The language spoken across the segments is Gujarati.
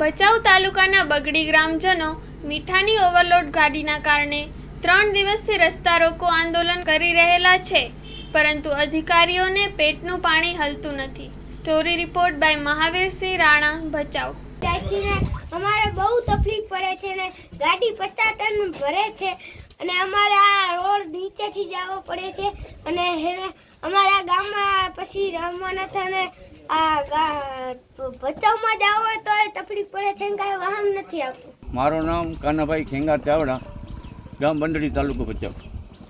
ભચાઉ તાલુકાના બગડી ગ્રામજનો મીઠાની ઓવરલોડ ગાડીના કારણે ત્રણ દિવસથી રસ્તા રોકો આંદોલન કરી રહેલા છે. પરંતુ અધિકારીઓને પેટનું પાણી હલતું નથી. Story report by Mahavirsinh Rana, Bhachau. અમારે બહુ તકલીફ પડે છે ને ગાડી પચાસ ટન ભરે છે અને અમારે આ રોડ નીચેથી જવો પડે છે અને અમારા ગામમાં પછી રમવા નથી અને આ જાવ તો તકલીફ પડે છે કાંઈ વાહન નથી આવતું. મારું નામ કાનાભાઈ ખેંગા ચાવડા, ગામ બંડળી તાલુકો ભચાઉ,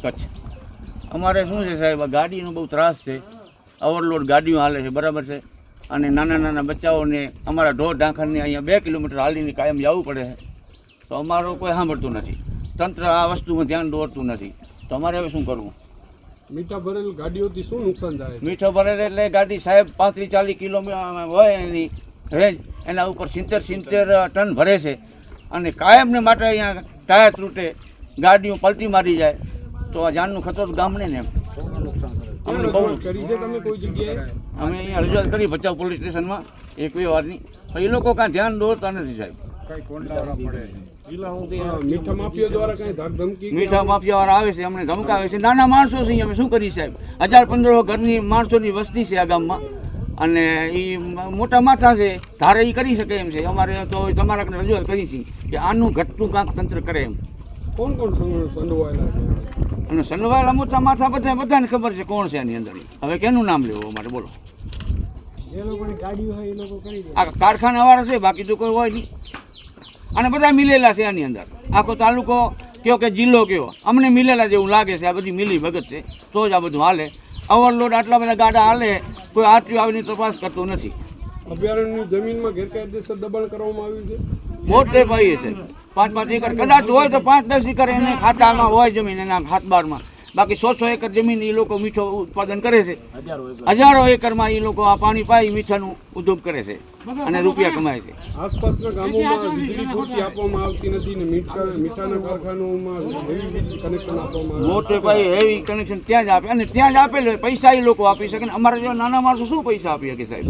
કચ્છ. અમારે શું છે સાહેબ ગાડીનો બહુ ત્રાસ છે. ઓવરલોડ ગાડીઓ હાલે છે, બરાબર છે. અને નાના નાના બચ્ચાઓને અમારા ઢોર ઢાંખરને અહીંયા બે કિલોમીટર હાલીને કાયમ જવું પડે છે. તો અમારું કોઈ સાંભળતું નથી. તંત્ર આ વસ્તુમાં ધ્યાન દોરતું નથી. તો અમારે હવે શું કરવું? મીઠા ભરેલ ગાડીઓથી શું નુકસાન થાય? મીઠો ભરે એટલે ગાડી સાહેબ પાંત્રીસ ચાલીસ કિલોમીટર હોય એની રેન્જ. એના ઉપર સિત્તેર સિત્તેર ટન ભરે છે. અને કાયમને માટે અહીંયા ટાયર તૂટે ગાડીઓ પલટી મારી જાય. તો આ જાનનું ખતરો તો ગામને ને એમ. અમને બહુ કરી છે તમે કોઈ જગ્યાએ? અમે અહીંયા રજૂઆત કરી ભચાઉ પોલીસ સ્ટેશનમાં. એક બે વારની. એ લોકો કાંઈ ધ્યાન દોરતા નથી સાહેબ. અ, મીઠા માફિયા દ્વારા કઈ ધમકી મીઠા માફિયાવાળા આવે છે અમને ધમકાવે છે. નાના માણસો છે અમે શું કરી સાહેબ? હજાર પંદરો ઘરની માણસોની વસ્તી છે આ ગામમાં. અને એ મોટા માથા છે ધારે એ કરી શકે એમ છે. અમારે તો તમારા રજૂઆત કરી છે કે આનું ઘટતું કાંક તંત્ર કરે એમ. કોણ કોણ સંડવાયેલા છે? અને સનવાયેલા મોટા માથા બધા બધાને ખબર છે કોણ છે એની અંદર. હવે કેનું નામ લેવું અમારે? બોલો. આ કારખાનાવાળા છે બાકી તો કોઈ હોય નહીં. અને બધા મિલેલા છે આની અંદર. આખો તાલુકો કયો કે જિલ્લો કયો. અમને મિલેલા જેવું લાગે છે આ બધી મિલી ભગત છે તો જ આ બધું હાલે. ઓવરલોડ આટલા બધા ગાડા હાલે કોઈ આરટીઓ આવીને તપાસ કરતું નથી. અભયારણ્યની જમીનમાં ગેરકાયદેસર દબાણ કરવામાં આવ્યું છે? મોટે ભાઈએ છે. પાંચ પાંચ એકર કદાચ હોય તો પાંચ દસ એકર એને ખાતામાં હોય જમીન એના હાથબારમાં. બાકી સો સો એકર જમીન એ લોકો મીઠો ઉત્પાદન કરે છે. હજારો એકરમાં એ લોકો આ પાણી પાઈ મીઠાનું ઉદ્યોગ કરે છે અને રૂપિયા કમાય છે. આસપાસના ગામોમાં વીજળી પૂરતી આપવામાં આવતી નથી ને મીઠાના કારખાનાઓમાં હેવી કનેક્શન આપવામાં મોટે ભાઈ હેવી કનેક્શન ત્યાં જ આપે અને ત્યાં જ આપેલું પૈસા એ લોકો આપી શકે ને. અમારે જો નાના માણસો શું પૈસા આપી શકે સાહેબ?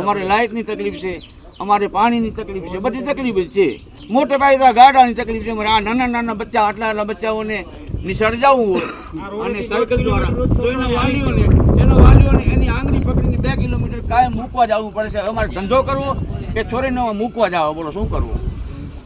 અમારે લાઇટની તકલીફ છે અમારે પાણીની તકલીફ છે બધી તકલીફ જ છે. મોટે ભાઈ તો ગાડાની તકલીફ છે. અમારે આ નાના નાના બચ્ચા આટલા આટલા બચ્ચાઓને નિશાળ જવું હોય. અને સાયકલ દ્વારા. તો એના વાલીઓને એના વાલીઓને એની આંગળી પકડીને બે કિલોમીટર કાયમ મૂકવા જવું પડે છે અમારે ધંધો કરવો કે છોરીને મૂકવા જાવ બોલો શું કરવું?